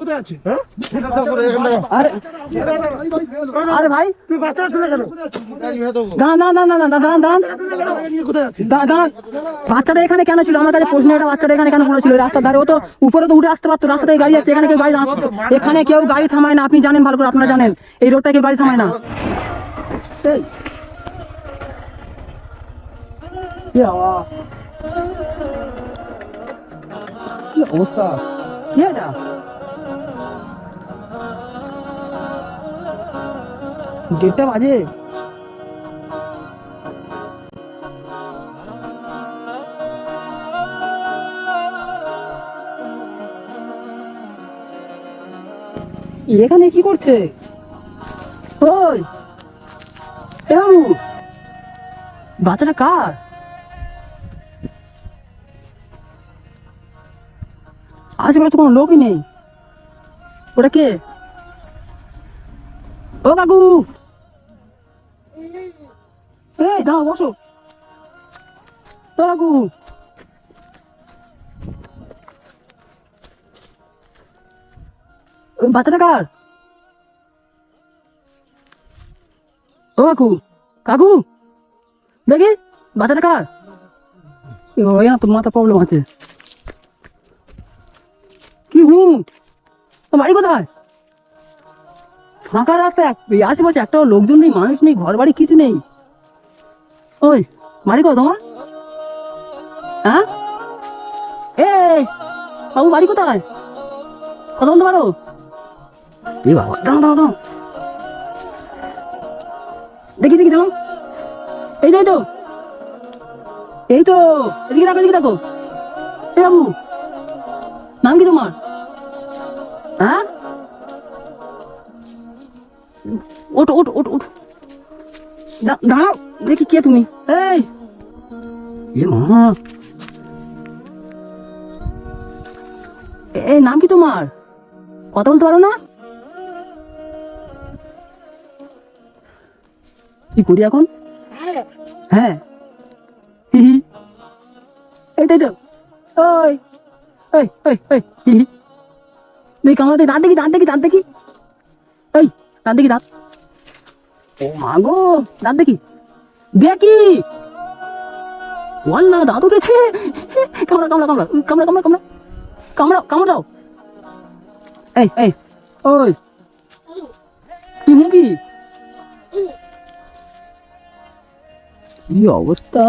কোথায় আছে? আরে আরে ভাই তুই বাচ্চাটা চলে গেল দাঁড়ান দাঁড়ান দাঁড়ান দাঁড়ান দাঁড়ান দাঁড়ান। নিয়ে কোথায় বাচ্চাটা এখানে কেন ছিল? আমার কাছে প্রশ্ন এটা বাচ্চাটা এখানে কেন পড়েছিল? রাস্তার ধারে ও তো উপরে তো উঠে আসতে পারতো রাস্তাতে গাড়ি আছে এখানে কেউ গাড়ি আসে এখানে কেউ গাড়ি থামায় না আপনি জানেন ভালো করে আপনারা জানেন। এই রোডটা কেউ গাড়ি থামায় না। কি অবস্থা? কি এটা দেড়টা বাজে। এখানে কি করছে? ওই বাচ্চাটা কার? আশেপাশে তো কোনো লোকই নেই। ওটা কে? ও কাকু! দাঁড়াও, বসো। কাকু! বাচ্চাটা কার? ও কাকু! কাকু! দেখি, বাচ্চাটা কার? না তো প্রবলেম আছে। বাড়ি কোথায়? ফাঁকা রাস্তা আশেপাশে একটাও লোকজন নেই, মানুষ নেই ঘর বাড়ি কিছু নেই। ওই, বাড়ি কোথায় তোমার? হ্যাঁ? এই, বাবু বাড়ি কোথায়? কথা বলতে পারো? এই বাবা দাঁড়াও দাঁড়াও। দেখি দেখি, দাঁড়াও। এই তো এই তো। এই তো, এদিকে দেখো এদিকে দেখো। এ বাবু, নাম কি তোমার? ওটো ওটো ওটো ওটো দাঁড়াও, দেখি কে তুমি। এই। এই নাম কি তোমার? কথা বলতে পারো না? কি করি এখন? হ্যাঁ। এইটাই তো। ওই ওই ওই ওই। দেখি দেখি দাঁত দেখি দাঁত দেখি দাঁত দেখি। এই, দাঁত দেখি, দাঁত। ও মা গো দাঁত দেখি। দেখি ওয়াল না দাঁত উঠেছে কামড়া কামড়া কামড়া কামড়া কামড়া কামড়া। কামড়া কামড়া দাও। এই এই, ওই। কি মুভি কি অবস্থা?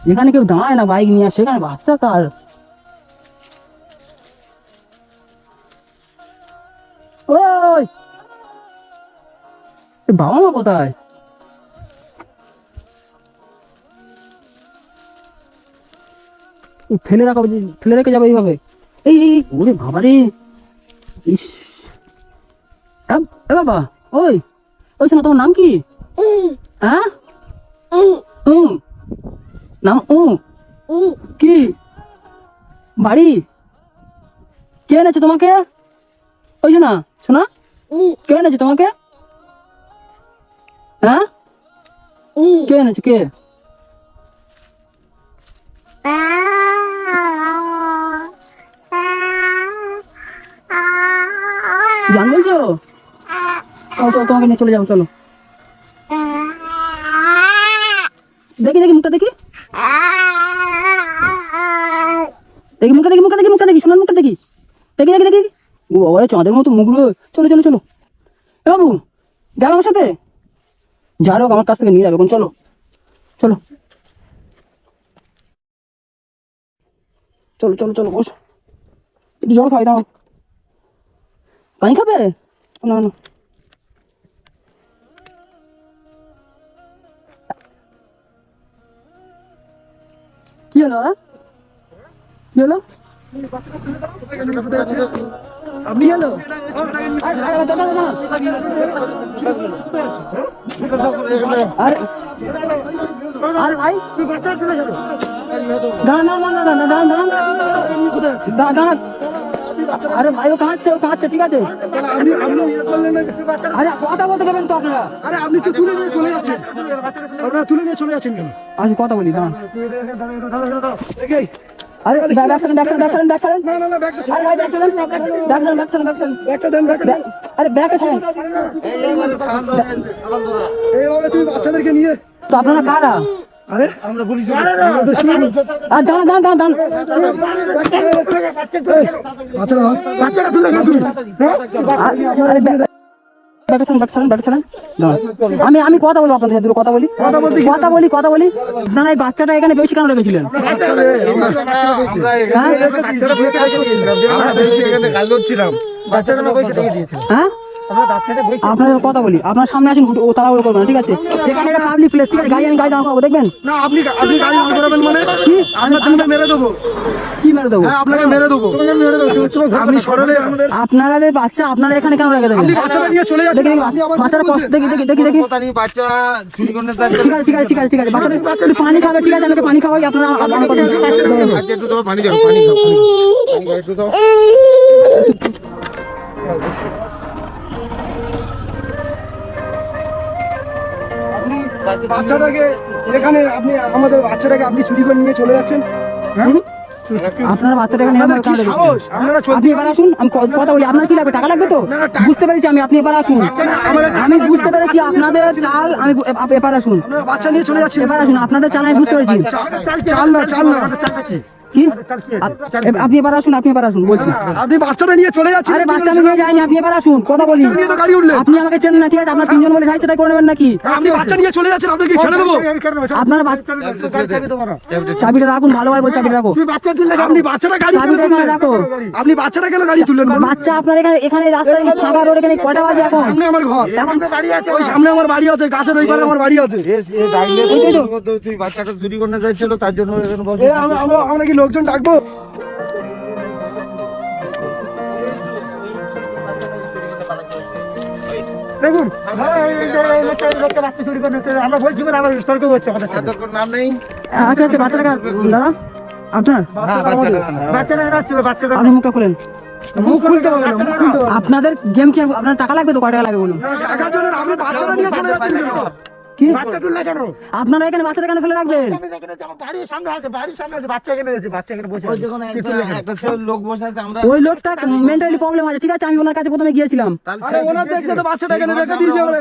এখানে কেউ দাঁড়ায় না বাইক নিয়ে সেখানে বাচ্চা কার? ওই! বাবা মা কোথায় ফেলে রাখা ফেলে রেখে যাবে এইভাবে। এই ওরে বাবা রে! ইস! এ বাবা ওই ওই শোনো তোমার নাম কি? হ্যাঁ? উম। নাম উ। কি? বাড়ি? কে এনেছে তোমাকে? ওই শোনা শোনা। কে এনেছে তোমাকে? হ্যাঁ? কে এনেছে কে? জান বলছো? তোমাকে নিয়ে চলে যাব চলো। দেখি দেখি মুখটা দেখি। দেখি মুখটা দেখি মুখটা দেখি মুখটা দেখি সোনার মুখটা দেখি। দেখি দেখি দেখি। ও চাঁদের মতো মুখ। চলো চলো চলো। বাবু যাবে আমার সাথে? যার হোক, আমার কাছ থেকে নিয়ে যাবে চলো। চলো। চলো চলো চলো, বসো। একটু জল খাই, দাও। পানি খাবে? না না। কি হলো, দাদা? কি হলো? আপনি আরে, আরে ভাই। আরে ভাই ও কাঁদছে ও কাঁদছে ঠিক আছে? আপনি আপনি ইয়ে আরে কথা বলতে দেবেন তো আপনারা। আরে আপনি তো তুলে নিয়ে চলে যাচ্ছেন। আপনারা তুলে নিয়ে চলে যাচ্ছেন কেন? আচ্ছা কথা বলি দাঁড়ান। আরে back back back back back back না না না ব্যাগটা আরে ভাই back back back back back back ব্যাগটা দেন ব্যাগটা আরে ব্যাক আছে। এইভাবে তুমি বাচ্চাদেরকে নিয়ে তো আপনারা কারা? আরে? আমরা পুলিশ আমাদের শুনুন আর দাঁড়ান দাঁড়ান দাঁড়ান দাঁড়ান। বাচ্চারা। তুলে গেল তুমি আরে আমি আমি কথা বলব আপনাদের সাথে কথা বলি। কথা বলি কথা বলি। না এই বাচ্চাটা এখানে বেশি কেন রেখেছিলেন? হ্যাঁ? আপনাদের কথা বলি। আপনার সামনে আসুন ও তাড়াহুড়ো করবেন না, ঠিক আছে? যেখানে একটা পাবলিক প্লেস ঠিক আছে? গাড়ি আমি গাড়ি দাঁড় করাবো দেখবেন? না আপনি আপনি গাড়ি দাঁড় করাবেন মানে? মেরে দেবো। কি মেরে দেবো? হ্যাঁ আপনাকে মেরে দেবো। আপনি সরলে আমাদের আপনারা যে বাচ্চা আপনারা এখানে কেন রেখে দেবেন? আপনি বাচ্চাটা নিয়ে চলে যাচ্ছেন। দেখি আপনি আবার বাচ্চারা কষ্ট দেখি দেখি দেখি দেখি। বাচ্চা চুরি করতে ঠিক আছে ঠিক আছে ঠিক আছে ঠিক আছে। বাচ্চাটা একটু পানি খাবে ঠিক আছে? আমাকে পানি খাওয়াই আপনারা কথা আজকে একটু পানি দাও পানি খাও পানি খাও। পানি খাও একটু দাও। বাচ্চাটাকে এখানে আপনি আমাদের বাচ্চাটাকে আপনি চুরি করে নিয়ে চলে যাচ্ছেন। হ্যাঁ? আপনারা বাচ্চাটা এখানে আপনাদের এভাবে কি কেন রেখেছেন? সাহস? আপনারা চলতে এবার আসুন আমি কথা বলি। আপনার কি লাগবে? টাকা লাগবে তো? বুঝতে পেরেছি আমি আপনি এবার আসুন। আমি বুঝতে পেরেছি আপনাদের চাল আমি এবার আসুন। বাচ্চা নিয়ে চলে এবার আসুন আপনাদের চাল আমি বুঝতে পেরেছি। চাল না চাল না। কি? আপনি এবার আসুন আপনি এবার আসুন বলছি। আপনি বাচ্চাটা নিয়ে চলে যাচ্ছেন আরে বাচ্চা নিয়ে যাইনি আপনি এবার আসুন কথা বলি। বাচ্চা তো গাড়ি উঠলেন আপনি আমাকে চেনেন না ঠিক আছে? আপনার তিনজন বলে যাই সেটাই করে নেবেন নাকি? আপনি বাচ্চা নিয়ে চলে যাচ্ছেন আপনাকে ছেড়ে দেবো? আপনার চাবিটা রাখুন ভালোভাবে বল চাবিটা রাখো। আপনি বাচ্চাটা গাড়ি কেন এখানে রাখো। আপনি বাচ্চাটা কেন গাড়ি তুললেন বাচ্চা আপনার এখানে এখানে রাস্তায় ফাঁকা রোড এখানে কটা বাজে এখন? সামনে আমার ঘর। এখন ওই সামনে আমার বাড়ি আছে গাছের ওই পারে আমার বাড়ি আছে। তুই বাচ্চাটা চুরি করতে যাচ্ছিল তার জন্য এখানে বসে এ, আমরা আমরা- আমরা কি লোকজন ডাকবো। দেখুন। আমরা বলছি আবার করছে আমাদের নাম নেই? আচ্ছা আচ্ছা দাদা আপনার? হ্যাঁ আপনি মুখটা খুলেন। আপনাদের গেম কি আপনার টাকা লাগবে তো? কয় টাকা লাগবে বলুন? টাকার জন্য আপনি বাচ্চাটা নিয়ে চলে যাচ্ছেন কেন? কি? বাচ্চা তুললে কেন? আপনারা এখানে বাচ্চাটা কেন ফেলে রাখবেন? আমি এখানে বাড়ির সামনে আছে বাড়ির সামনে আছে বাচ্চা এখানে আছে বাচ্চা এখানে বসে ওই আছে। যখন একটা একটা লোক বসে আছে আমরা ওই লোকটা মেন্টালি প্রবলেম আছে। ঠিক আছে আমি ওনার কাছে প্রথমে গিয়েছিলাম। আরে ওনার দেখতে তো বাচ্চাটা এখানে রেখে দিয়েছে আমরা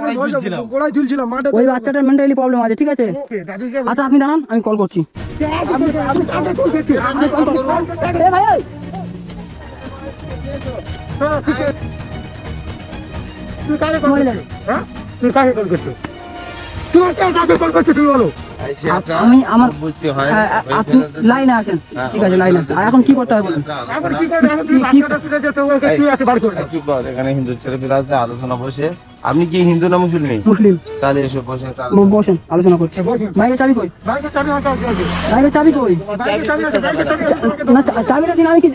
গোড়ায় ঝুলছিলাম মাঠে ওই বাচ্চাটার মেন্টালি প্রবলেম আছে ঠিক আছে? আচ্ছা আপনি দাঁড়ান আমি কল করছি। এ ভাই তুই কাকে কল করছিস? হ্যাঁ? তুই কাকে কল করছিস? তুই কে- কাকে কল করছিস তুই বলো? আমি আমার বুঝতে হয় হ্যাঁ, আপনি লাইনে আছেন ঠিক আছে লাইনে এখন কি করতে হবে বলুন? এখন কি করবে? এখন তুই বাচ্চাটা তুলে দে, তো ওকে আছে বার করে চুপ কর, এখানে হিন্দু ছেলে আছে আলোচনা বসে। আপনি কি হিন্দু না মুসলিম? মুসলিম। তাহলে এসব বসে বসেন আলোচনা করছি। ভাইয়ের চাবি কই? বাইকের চাবি কই? বাইকের চাবি আছে, বাইকের চাবি আছে। না চাবিটা দিন আমি কি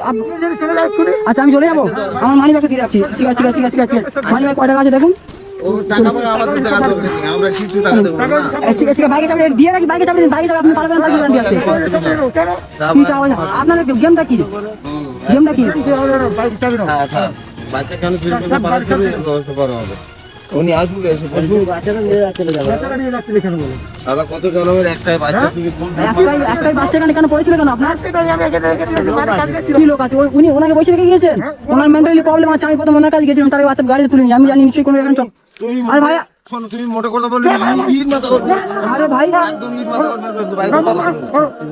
আচ্ছা আমি চলে যাব। আমার মানি ব্যাগটা দিয়ে রাখছি। ঠিক আছে ঠিক আছে ঠিক আছে ঠিক আছে। মানি ব্যাগ কয় টাকা আছে দেখুন? ও টাকা পয়সা আমাদের টাকা দেবো আমরা কিছু টাকা দেবো ঠিক আছে বাইকে চাবি দিয়ে রাখি বাইকে চাবি বাইকে চাবি আপনি পারবেন না তার আছে কেন? কি চাওয়া আপনার গেমটা কি? গেমটা কি? তুই আমাদের বাইকের চাবি নাও। হ্যাঁ, হ্যাঁ। বাচ্চা কেন পারে হবে। উনি আসুক এসে বসুক। বাচ্চাটা নিয়ে যাচ্ছিলি কেন? দাদা কত জনমের একটাই বাচ্চা? তুমি একটাই একটাই বাচ্চা এখানে কেন পড়েছিল কেন আপনার। কি লোক আছে? উনি ওনাকে বসে রেখে গিয়েছেন? ওনার মেন্টালি প্রবলেম আছে আমি প্রথম ওনার কাছে গেছিলাম তার বাচ্চা গাড়িতে তুলিনি আমি জানি নিশ্চয়ই কোনো এখানে তুমি আরে ভাইয়া শোনো তুমি মোটে কথা বলবে ইট মাথা করবে আরে ভাই। একদম ইট মাথা করবে কিন্তু বাইরে কথা বলবে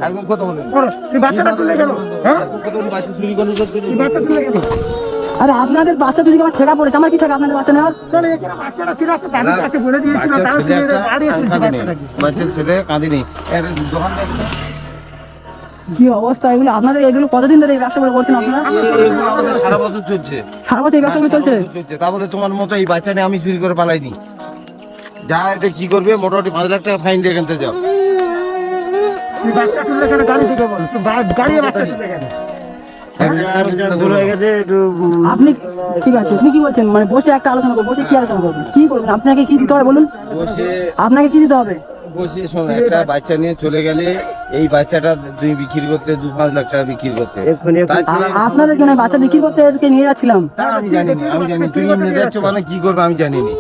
একদম কথা বলবে করো, বাচ্চাটা তুলে গেল। হ্যাঁ? বাচ্চা চুরি করে তুই বাচ্চা তুলে গেল। আরে আপনাদের বাচ্চা যদি আমার ঠেকা পড়েছে। আমার কি ঠেকা আপনাদের বাচ্চা নেওয়ার? বাচ্চাটা ছিল বাচ্চা কাঁদিনি। দোকান কি অবস্থা? এগুলো আপনাদের এগুলো কতদিন ধরে এই ব্যবসা করে করছেন আপনারা? এগুলো আমাদের সারা বছর চলছে। সারা বছর এই ব্যবসা চলছে? চলছে। তারপরে তোমার মতো এই বাচ্চা নিয়ে আমি চুরি করে পালাইনি। যা এটা কি করবে? মোটামুটি পাঁচ লাখ টাকা ফাইন দিয়ে কিনতে যাও। বাচ্চা তুললে কেন? গাড়ি থেকে বল। গাড়ি বাচ্চা তুলে গেল আপনি ঠিক আছে আপনি কি বলছেন? মানে বসে একটা আলোচনা করব বসে কি আলোচনা করবেন কি করবেন? আপনাকে কি দিতে হবে বলুন? আপনাকে কি দিতে হবে? বসে শোনো একটা বাচ্চা নিয়ে চলে গেলে এই বাচ্চাটা তুমি বিক্রি করতে দু পাঁচ লাখ টাকা বিক্রি করতে। আপনাদের জন্য বাচ্চা বিক্রি করতে এদেরকে নিয়ে যাচ্ছিলাম। আমি জানি না আমি জানি তুমি নিয়ে যাচ্ছ মানে কি করবে আমি জানি না।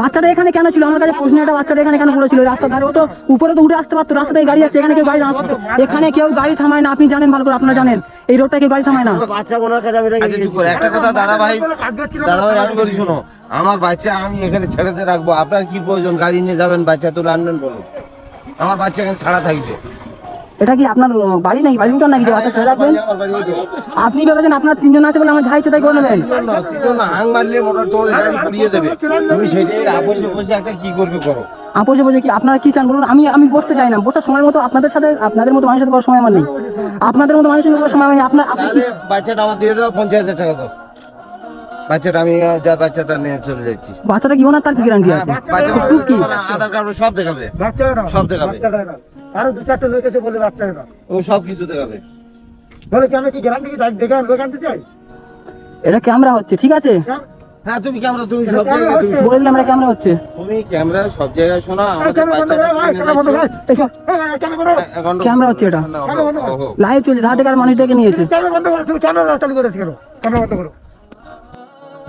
বাচ্চাটা এখানে কেন ছিল? আমার কাছে প্রশ্ন একটা বাচ্চাটা এখানে কেন পড়েছিল? রাস্তার ধারে ও তো উপরে তো উঠে আসতে পারতো রাস্তা থেকে গাড়ি যাচ্ছে এখানে কেউ গাড়ি দাঁড়াতে এখানে কেউ গাড়ি থামায় না আপনি জানেন ভালো করে আপনারা জানেন। এই রোডটা কেউ গাড়ি থামায় না। আচ্ছা চুপ করো একটা কথা দাদা ভাই দাদা ভাই আমি বলি শোনো আমার বাচ্চা আমি এখানে ছেড়েতে রাখব। আপনার কি প্রয়োজন? গাড়ি নিয়ে যাবেন বাচ্চা তুলে আনবেন বলুন। আমার বাচ্চা এখানে ছাড়া থাকবে। এটা কি আপনার বাড়ি নাকি বাড়ি উঠান নাকি? যে বাচ্চা ছেড়ে রাখবেন? তো। আপনি ভেবেছেন আপনার তিনজন আছে বলে আমার ঝাই চোদাই করে নেবেন? না, হাং মারলে মোটর তোমার গাড়ি পুড়িয়ে দেবে। তুমি সেটাই বসে বসে একটা কি করবে করো? আপোষে বসে কি আপনারা কি চান বলুন? আমি আমি বসতে চাই না। বসার সময় মতো আপনাদের সাথে আপনাদের মতো মানুষের সাথে করার সময় আমার নেই। আপনাদের মতো মানুষের সাথে করার সময় আমার নেই। আপনার আপনি বাচ্চাটা আমার দিয়ে দেবো পঞ্চাশ হাজার টাকা দাও। বাচ্চাটা আমি যার বাচ্চাটা নিয়ে চলে যাচ্ছি। বাচ্চাটা কি ওনার তার কি গ্যারান্টি আছে? বাচ্চা তুই কি আধার কার্ড সব দেখাবে। সব দেখাবে। আরও দু চারটে লোক এসে বলে বাচ্চাটা দাও। ও সব কিছু দেখাবে। বলে কি আমি কি আনতে চাই? এটা ক্যামেরা হচ্ছে ঠিক আছে? হ্যাঁ তুমি ক্যামেরা তুমি সব জায়গায় তুমি বলে দিলাম এটা ক্যামেরা হচ্ছে। তুমি ক্যামেরা সব জায়গায় শোনা আমাদের ক্যামেরা বন্ধ বাচ্চাটা করো ভাই, কিনে ক্যামেরা করো। করো। হচ্ছে এটা। লাইভ চলছে থেকে আর মানুষ দেখে নিয়েছে ক্যামেরা বন্ধ করো, তুমি ক্যামেরা চালু করেছ কেন? ক্যামেরা বন্ধ করো।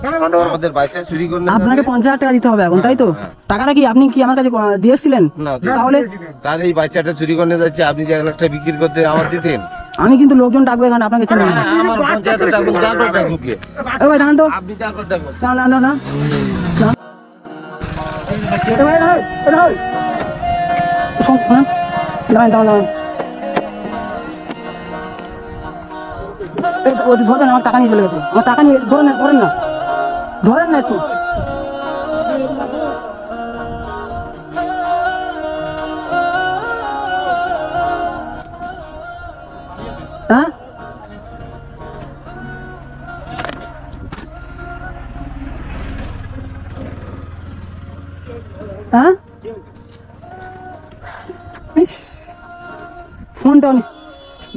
চুরি আপনাকে পঞ্চাশ হাজার টাকা দিতে হবে এখন তাই তো? টাকাটা কি আপনি কি আমার কাছে আহ, দিয়ে এসেছিলেন? না তাহলে তাহলে এই বাচ্চাটা চুরি যাচ্ছে আপনি যে এক লাখ টাকা বিক্রি করতে আমার দিতেন। আমি কিন্তু লোকজন ডাকবো এখানে আপনাকে চেনেন না। হ্যাঁ, আমার পঞ্চায়েতের ডাকুন তারপর ডাকুন কে এ ভাই দাঁড়ান তো। আপনি তারপর ডাকুন না না না না না। এ ভাই, দাঁড়ান, এ দাঁড়ান। শোন, শোনেন। দাঁড়ান, দাঁড়ান, দাঁড়ান। ধরেন আমার টাকা নিয়ে চলে গেছে। আমার টাকা নিয়ে ধরেন ধরেন না। ধরেন না একটু। হ্যাঁ? হ্যাঁ?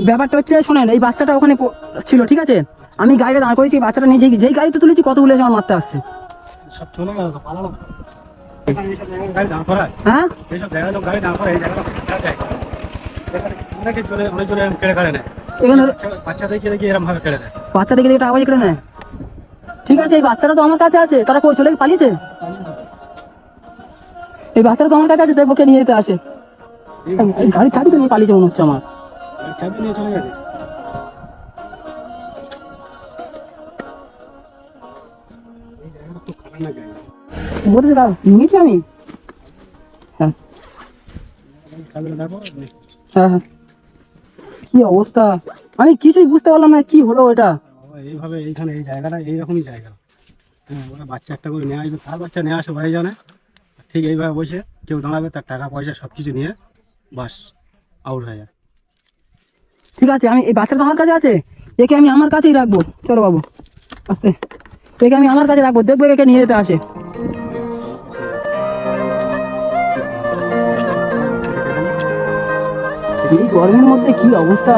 ব্যাপারটা হচ্ছে শোনেন এই বাচ্চাটা ওখানে ছিল ঠিক আছে? আমি গাড়িটা দাঁড় করেছি বাচ্চাটা নিয়ে যেই- গাড়িতে তুলেছি কতগুলো এসে আমার মারতে আসছে? সব চলে গেল পালালো। হ্যাঁ? বাচ্চা- দেখে টাকা পয়সা নেয়? ঠিক আছে এই বাচ্চাটা তো আমার কাছে আছে। তারা চলে পালিয়েছে? এই বাচ্চাটা তো আমার কাছে আছে দেখব কে নিয়ে যেতে আসে। গাড়ি চাবি তো নিয়ে পালিয়েছে মনে হচ্ছে আমার। চাবি নিয়ে চলে গেছে। বলতে নিয়েছি আমি হ্যাঁ। হ্যাঁ হ্যাঁ কি অবস্থা? আমি কিছুই বুঝতে পারলাম না কি হলো এটা? বাবা, এইভাবে এইখানে এই জায়গাটা এইরকমই জায়গা হ্যাঁ ওরা বাচ্চা একটা করে নিয়ে আসবে তার বাচ্চা নিয়ে আসে ওরাই জানে ঠিক এইভাবে বসে কেউ দাঁড়াবে তার টাকা পয়সা সব কিছু নিয়ে বাস আউট হয়ে ঠিক আছে আমি এই বাচ্চাটা আমার কাছে আছে? একে আমি আমার কাছেই রাখব। চলো বাবু আস্তে। একে আমি আমার কাছে রাখব। দেখব একে নিয়ে যেতে আসে। এই গরমের মধ্যে কি অবস্থা?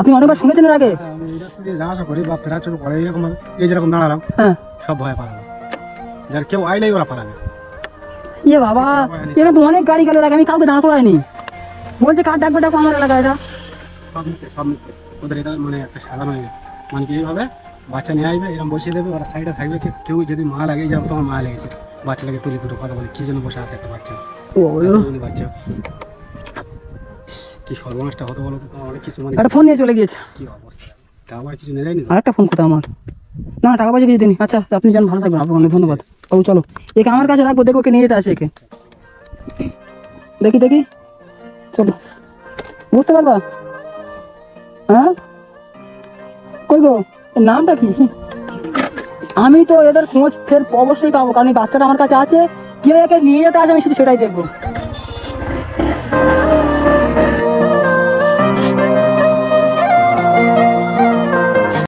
আপনি অনেকবার শুনেছেন আগে? যেরকম দাঁড়ালাম সব ভয় যার কেউ ওরা ইয়ে বাবা, এখানে তো অনেক গাড়ি আমি কাউকে করাইনি। বলছে, কার ডাকবে ডাকবো আমার এলাকায় এটা। মানে কি এইভাবে? বাচ্চা নিয়ে আসবে এরকম বসিয়ে দেবে ওরা সাইডে থাকবে। কেউ যদি মা লাগে যেরকম তোমার মা লেগেছে। বাচ্চাটাকে তুলে দুটো কথা বলে। কি জন্য বসে আছে একটা বাচ্চা? ও। বাচ্চা। কি সর্বনাশটা হতো বলো তো তোমার? অনেক কিছু মানে একটা ফোন নিয়ে চলে গিয়েছে। কি অবস্থা? তা আবার কিছু নিয়ে যায়নি আরেকটা ফোন কোথায় আমার? না টাকা পয়সা কিছু দিনই আচ্ছা আপনি যান ভালো থাকবেন। আপনাকে অনেক ধন্যবাদ। বাবু চলো। একে আমার কাছে রাখব দেখো ওকে নিয়ে যেতে আসে একে। দেখি দেখি। চলো। বুঝতে পারবা? হ্যাঁ? কই গো? নামটা কি? আমি তো এদের খোঁজ ফের অবশ্যই পাবো, কারণ বাচ্চাটা আমার কাছে আছে। কেউ একে নিয়ে যেতে আছে আমি শুধু সেটাই দেখব।